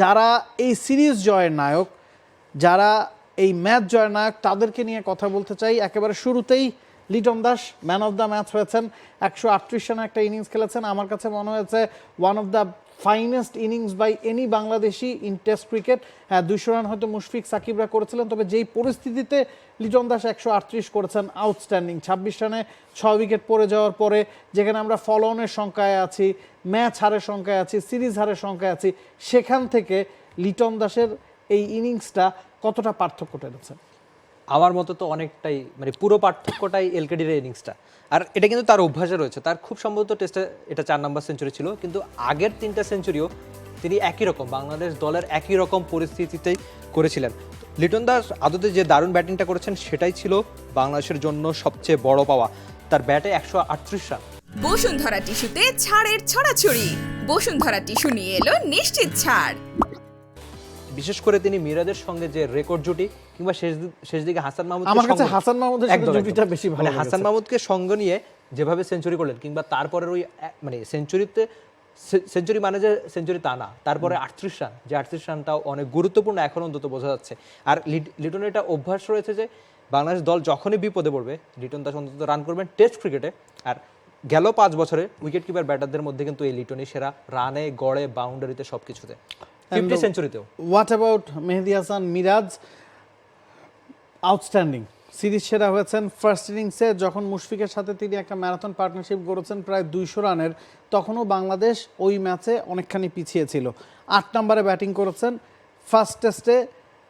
যারা এই সিরিজ জয়ের নায়ক, যারা এই ম্যাচ জয়ের নায়ক, তাদেরকে নিয়ে কথা বলতে চাই। একেবারে শুরুতেই Liton Das, man of the match হয়েছেন। একশো আটত্রিশ রানে একটা ইনিংস খেলেছেন। আমার কাছে মনে হয়েছে one of the finest innings by any Bangladeshi in test cricket. হ্যাঁ দুইশো রান হয়তো মুশফিক সাকিবরা করেছিলেন, তবে যেই পরিস্থিতিতে লিটন দাস একশো আটত্রিশ করেছেন আউটস্ট্যান্ডিং ছাব্বিশ রানে ছয় উইকেট পড়ে যাওয়ার পরে যেখানে আমরা ফলোনের সংখ্যায় আছি ম্যাচ হারের সংখ্যায় আছি, সিরিজ হারের সংখ্যায় আছি, সেখান থেকে লিটন দাসের এই ইনিংসটা কতটা পার্থক্য টেনেছে? আমার মতো তো অনেকটাই মানে পুরো পার্থক্যটাই এলকেডির ইনিংসটা আর এটা কিন্তু তার অভ্যাসে রয়েছে। তার খুব সম্ভবত টেস্টে এটা চার নাম্বার সেঞ্চুরি ছিল, কিন্তু আগের তিনটা সেঞ্চুরিও তিনি একই রকম, বাংলাদেশ দলের একই রকম পরিস্থিতিতেই করেছিলেন। লিটন দাস আদতে যে দারুণ ব্যাটিংটা করেছেন, সেটাই ছিল বাংলাদেশের জন্য সবচেয়ে বড় পাওয়া। তার ব্যাটে একশো আটত্রিশ রান। বসুন্ধরা টিস্যুতে ছাড়ের ছড়াছড়ি। বসুন্ধরা টিস্যু নিয়ে এলো নিশ্চিত ছাড়। বিশেষ করে তিনি মিরাজের সঙ্গে যে রেকর্ড জুটি কিংবা শেষ শেষ দিকে হাসান মাহমুদ আমার কাছে হাসান মাহমুদের জুটিটা বেশি ভালো মানে হাসান মাহমুদকে সঙ্গ নিয়ে যেভাবে সেঞ্চুরি করলেন কিংবা তারপরের ওই মানে সেঞ্চুরিতে সেঞ্চুরি মানে যে সেঞ্চুরি তা না তারপরে আটত্রিশ রান যে আটত্রিশ রানটাও অনেক গুরুত্বপূর্ণ এখন অন্তত বোঝা যাচ্ছে। আর লিট- লিটনের এটা অভ্যাস রয়েছে যে বাংলাদেশ দল যখনই বিপদে পড়বে লিটন দাস অন্তত রান করবেন টেস্ট ক্রিকেটে আর গেল পাঁচ বছরে উইকেট কিপার ব্যাটারদের মধ্যে কিন্তু এই লিটনই সেরা রানে গড়ে বাউন্ডারিতে সব কিছুতে fifty সেঞ্চুরিতেও what about Mehedi Hasan Miraz? Outstanding series সেরা হয়েছেন। ফার্স্ট ইনিংসে যখন মুশফিকের সাথে তিনি একটা ম্যারাথন পার্টনারশিপ গড়েছেন প্রায় দুইশো রানের তখনও বাংলাদেশ ওই ম্যাচে অনেকখানি পিছিয়ে ছিল। আট নম্বরে ব্যাটিং করেছেন। ফার্স্ট টেস্টে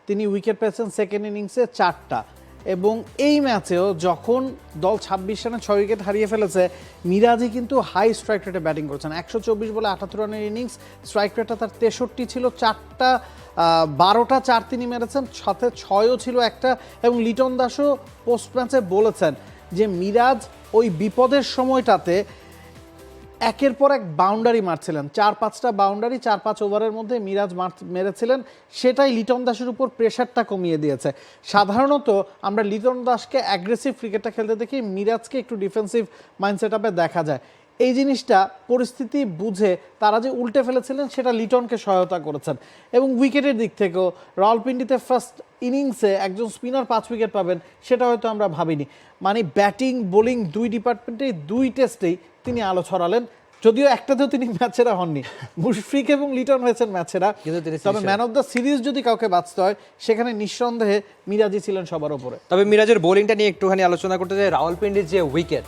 তিনি উইকেট পেয়েছেন। সেকেন্ড ইনিংসে চারটা। এবং এই ম্যাচেও যখন দল ছাব্বিশ রানে ছয় উইকেট হারিয়ে ফেলেছে মিরাজি কিন্তু হাই স্ট্রাইক রেটে ব্যাটিং করছেন। একশো চব্বিশ বলে আটাত্তর রানের ইনিংস স্ট্রাইক রেটটা তার তেষট্টি ছিল, চারটা বারোটা চার তিনি মেরেছেন, সাথে ছয়ও ছিল একটা এবং লিটন দাসও পোস্ট ম্যাচে বলেছেন যে মিরাজ ওই বিপদের সময়টাতে একের পর এক বাউন্ডারি মারছিলেন। চার পাঁচটা বাউন্ডারি চার পাঁচ ওভারের মধ্যে মিরাজ মার, মেরেছিলেন। সেটাই লিটন দাসের উপর প্রেশারটা কমিয়ে দিয়েছে। সাধারণত আমরা লিটন দাসকে অ্যাগ্রেসিভ ক্রিকেটটা খেলতে দেখি, মিরাজকে একটু ডিফেন্সিভ মাইন্ডসেট আপে দেখা যায়। এই জিনিসটা পরিস্থিতি বুঝে তারা যে উল্টে ফেলেছিলেন সেটা লিটনকে সহায়তা করেছেন। এবং উইকেটের দিক থেকেও রাওয়ালপিন্ডিতে ফার্স্ট ইনিংসে একজন স্পিনার পাঁচ উইকেট পাবেন সেটা হয়তো আমরা ভাবিনি। মানে ব্যাটিং বোলিং দুই ডিপার্টমেন্টেই দুই টেস্টেই তিনি আলো ছড়ালেন। যদিও একটাতেও তিনি ম্যাচেরা হননি। মুশফিক এবং লিটন হয়েছেন ম্যাচেরা। কিন্তু তিনি তবে ম্যান অফ দ্য সিরিজ যদি কাউকে বাঁচতে হয় সেখানে নিঃসন্দেহে মিরাজি ছিলেন সবার উপরে তবে মিরাজের বোলিংটা নিয়ে একটুখানি আলোচনা করতে চাই। রাওয়ালপিন্ডির যে উইকেট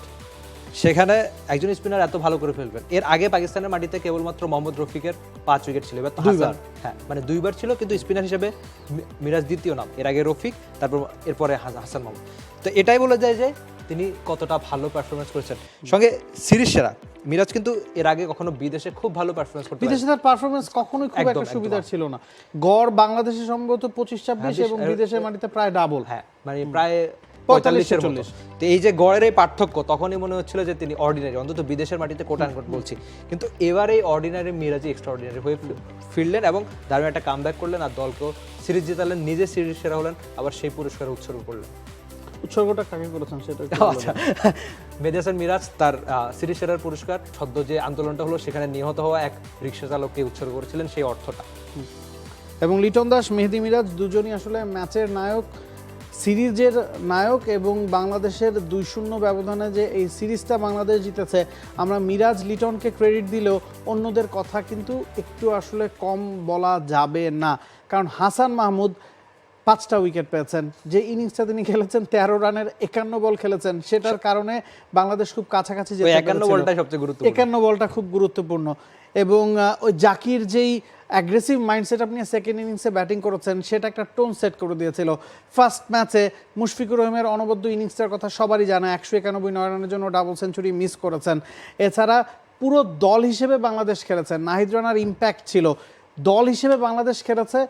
সেখানে একজন স্পিনার এত ভালো করে ফেলবেন। এর আগে পাকিস্তানের মাটিতে কেবলমাত্র মোহাম্মদ রফিকের পাঁচ উইকেট ছিল। এবার তো হাসান হ্যাঁ মানে দুইবার ছিল কিন্তু স্পিনার হিসেবে মিরাজ দ্বিতীয় নাম। এর আগে রফিক তারপর এরপরে হাসান মাহমুদ তো এটাই বলে যায় যে তিনি কতটা ভালো পারফরমেন্স করেছেন। সঙ্গে সিরিজ সেরা। মিরাজ কিন্তু এর আগে কখনো বিদেশে খুব ভালো পারফরমেন্স করতে বিদেশে তার পারফরমেন্স কখনোই খুব একটা সুবিধার ছিল না। গড় বাংলাদেশে সম্ভবত পঁচিশ ছাব্বিশ হ্যাঁ, এবং বিদেশের মাটিতে প্রায় ডাবল হ্যাঁ মানে প্রায় পঁয়তাল্লিশের চল্লিশ। তো এই যে গড়ের এই পার্থক্য তখনই মনে হচ্ছিল যে তিনি অর্ডিনারি অন্তত বিদেশের মাটিতে কোট আনকোট বলছি। কিন্তু এবার এই অর্ডিনারি মিরাজি এক্সট্রা অর্ডিনারি হয়ে ফিরলেন এবং দারুণ একটা কামব্যাক করলেন আর দলকেও সিরিজ জিতালেন নিজে সিরিজ সেরা হলেন আবার সেই পুরস্কার উৎসর্গ করলেন। উৎসর্গটা কাকে করেছেন সেটা আচ্ছা মেদিয়াসান মিরাজ তার সিরিজ সেরার পুরস্কার সদ্য যে আন্দোলনটা হলো সেখানে নিহত হওয়া এক রিক্সা চালককে উৎসর্গ করেছিলেন সেই অর্থটা। এবং লিটন দাস মেহেদি মিরাজ দুজনই আসলে ম্যাচের নায়ক। সিরিজের নায়ক এবং বাংলাদেশের দুই শূন্য ব্যবধানে যে এই সিরিজটা বাংলাদেশ জিতেছে আমরা মিরাজ লিটনকে ক্রেডিট দিলেও অন্যদের কথা কিন্তু একটু আসলে কম বলা যাবে না। কারণ হাসান মাহমুদ পাঁচটা উইকেট পেয়েছেন যে ইনিংসটা তিনি খেলেছেন তেরো রানের একান্ন বল খেলেছেন সেটার কারণে বাংলাদেশ খুব কাছাকাছি একান্ন। বলটাই সবচেয়ে গুরুত্বপূর্ণ। একান্ন বলটা খুব গুরুত্বপূর্ণ। এবং ওই জাকির যেই অ্যাগ্রেসিভ মাইন্ডসেট আপনি সেকেন্ড ইনিংসে ব্যাটিং করেছেন, সেটা একটা টোন সেট করে দিয়েছিল। ফার্স্ট ম্যাচে মুশফিকুর রহিমের অনবদ্য ইনিংসটার কথা সবারই জানা, একশো একানব্বই নয় রানের জন্য ডাবল সেঞ্চুরি মিস করেছেন। এছাড়া পুরো দল হিসেবে বাংলাদেশ খেলেছেন, নাহিদ রানার ইম্প্যাক্ট ছিল। দল হিসেবে বাংলাদেশ খেলেছে,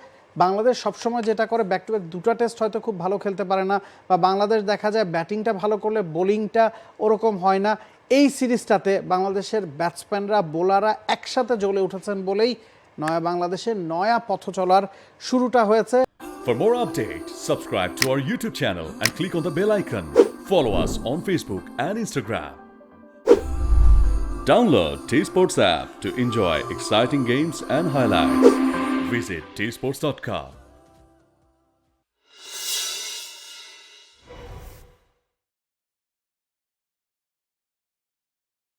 বাংলাদেশ সবসময় যেটা করে ব্যাক টু ব্যাক দুটো টেস্ট হয়তো খুব ভালো খেলতে পারে না, বা বাংলাদেশ দেখা যায় ব্যাটিংটা ভালো করলে বোলিংটা ওরকম হয় না। এই সিরিজটাতে বাংলাদেশের ব্যাটসম্যানরা বোলাররা একসাথে জ্বলে উঠেছেন বলেই নয়া বাংলাদেশের নয়া পথ চলার শুরুটা হয়েছে For more update, subscribe to our YouTube channel and click on the bell icon. Follow us on Facebook and Instagram. Download T Sports app to enjoy exciting games and highlights. Visit tsports.com.